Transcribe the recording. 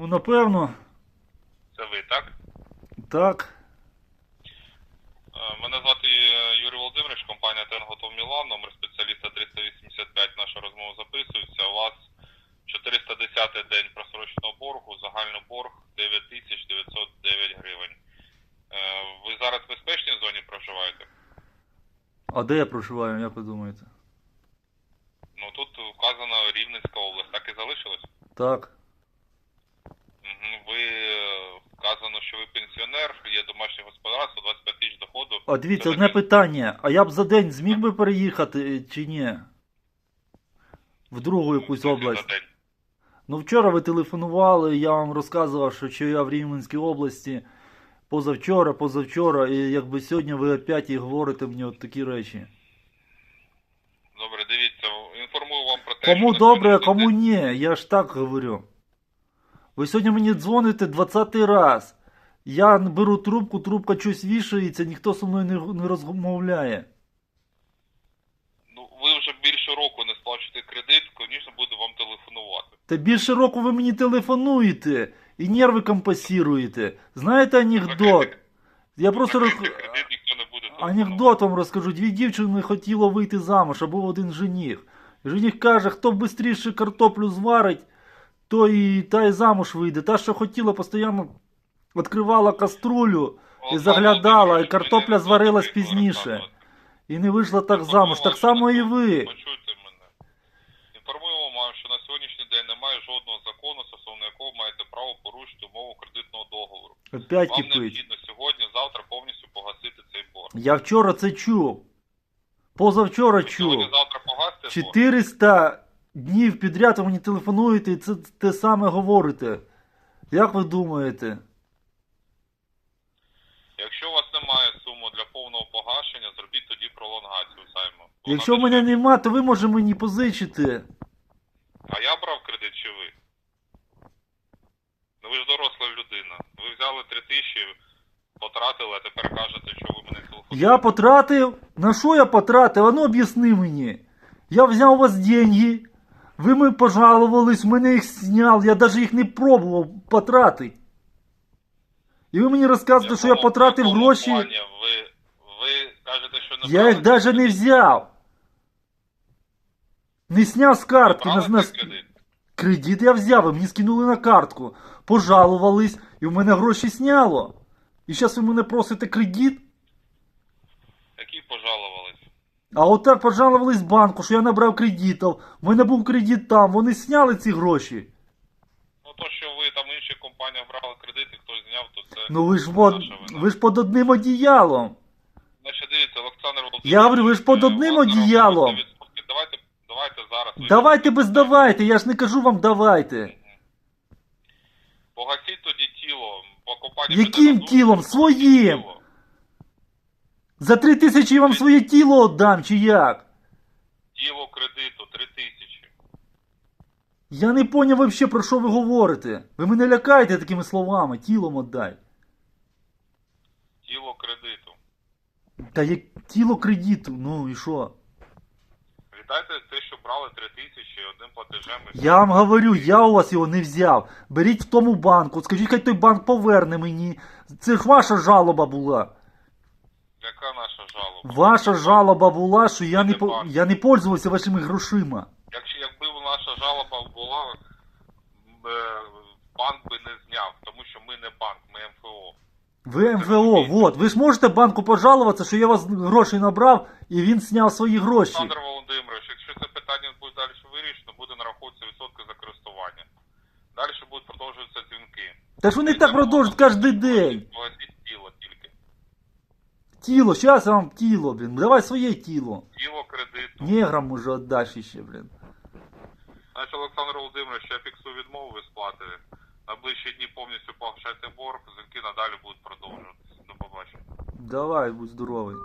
Ну, напевно, Це ви, так? так. Е, Мене звати е, Юрій Володимирович, компанія Тенготов Мілан, номер спеціаліста 385. Наша розмова записується. У вас 410 день просроченого боргу, загальний борг 9909 гривень. Е, Ви зараз в безпечній зоні проживаєте? А де я проживаю, як ви думаєте? Ну тут вказано Рівненська область, так і залишилось? Так. Мгм. Ви е, вказано, що ви пенсіонер, є домашнє господарство, 25 тисяч доходу. А дивіться, Це одне ви- питання. А я б за день зміг би переїхати е, чи ні? В другу якусь Скільки область. за день? Ну вчора ви телефонували, я вам розказував, що, що я в Рівненській області позавчора, позавчора, і якби сьогодні ви опять і говорите мені от такі речі. Добре, дивіться, інформую вам про те, Кому що добре, а кому ні, я ж так говорю. Ви сьогодні мені дзвоните 20 раз. Я беру трубку, трубка щось вішається, ніхто зі мною не, не розмовляє. Ну, ви вже більше року не сплачуєте кредит, звісно, буду вам телефонувати. Та більше року ви мені телефонуєте і нерви компасіруєте. Знаєте анекдот? Я просто роз... Кредит ніхто не буде анекдот вам розкажу. Дві дівчини хотіло вийти замуж, а був один жених. Жених каже, хто швидше картоплю зварить, то і та й замуж вийде. Та, що хотіла, постійно відкривала каструлю і заглядала, і картопля зварилась пізніше. І не вийшла так замуж. Так само і ви. Почуйте мене. Інформуємо вам, що на сьогоднішній день немає жодного закону, стосовно якого маєте право порушити умову кредитного договору. Опять Вам кипить. необхідно сьогодні, завтра повністю погасити цей борг. Я вчора це чув. Позавчора Ви сьогодні, завтра погасите борг? 400 днів підряд ви мені телефонуєте і це те саме говорите. Як ви думаєте? Якщо у вас немає суми для повного погашення, зробіть тоді пролонгацію займу. Вона Якщо в мене нема, то ви може мені позичити. А я брав кредит чи ви? Ну ви ж доросла людина. Ви взяли три тисячі, потратили, а тепер кажете, що ви мене телефонуєте. Я потратив. На що я потратив? А ну об'ясни мені. Я взяв у вас деньги, ви мені пожалувались, в мене їх зняв, я навіть їх не пробував потратити. І ви мені розказуєте, що я потратив гроші. Ви, ви кажете, що Я їх навіть не взяв. Не сняв з картки. На, на... кредит? Кредит я взяв, ви мені скинули на картку. Пожалувались, і в мене гроші сняло. І зараз ви мене просите кредит. Які пожалувались? А отак пожалувались банку, що я набрав кредитів. У мене був кредит там, вони сняли ці гроші. Ну то, що ви там інші компанії брали кредити, хтось зняв, то це. Ну ви ж под, ви ж під одним одіялом. Значить, дивіться, Олександр Володимирович. Я говорю, ви ж під е, одним одіялом. Давайте, давайте зараз. ви- Давайте без давайте, я ж не кажу вам давайте. Погасіть тоді тіло. По компанії Яким тілом? Своїм. За три тисячі я вам своє тіло віддам, чи як? Тіло кредиту 3 тисячі. Я не поняв вообще про що ви говорите. Ви мене лякаєте такими словами, тілом віддай. Тіло кредиту. Та як тіло кредиту, ну і що? Віддайте те, що брали 3 тисячі одним платежем. і Я вам говорю, я у вас його не взяв. Беріть в тому банку, скажіть, хай той банк поверне мені. Це ж ваша жалоба була. Яка наша жалоба? Ваша жалоба була, що я не, по- я не пользувався вашими грошима. Якщо якби наша жалоба була, е, банк би не зняв, тому що ми не банк, ми МФО. Ви МВО, вот. Ви ж можете банку пожалуватися, що я вас грошей набрав і він зняв свої гроші. Олександр Володимирович, якщо це питання буде далі вирішено, буде нараховуватися відсотки за користування. Далі будуть продовжуватися дзвінки. Та ж вони так продовжують кожен день. Тіло сейчас зараз я вам тіло, блін. Давай своє тіло. Тіло кредиту. Неграм може віддаш ще, блін. Значить, Олександр Володимирович, я фіксую відмову від сплати. На ближчі дні повністю погашайте борг, дзвінки надалі будуть продовжуватися. До побачення. Давай, будь здоровий.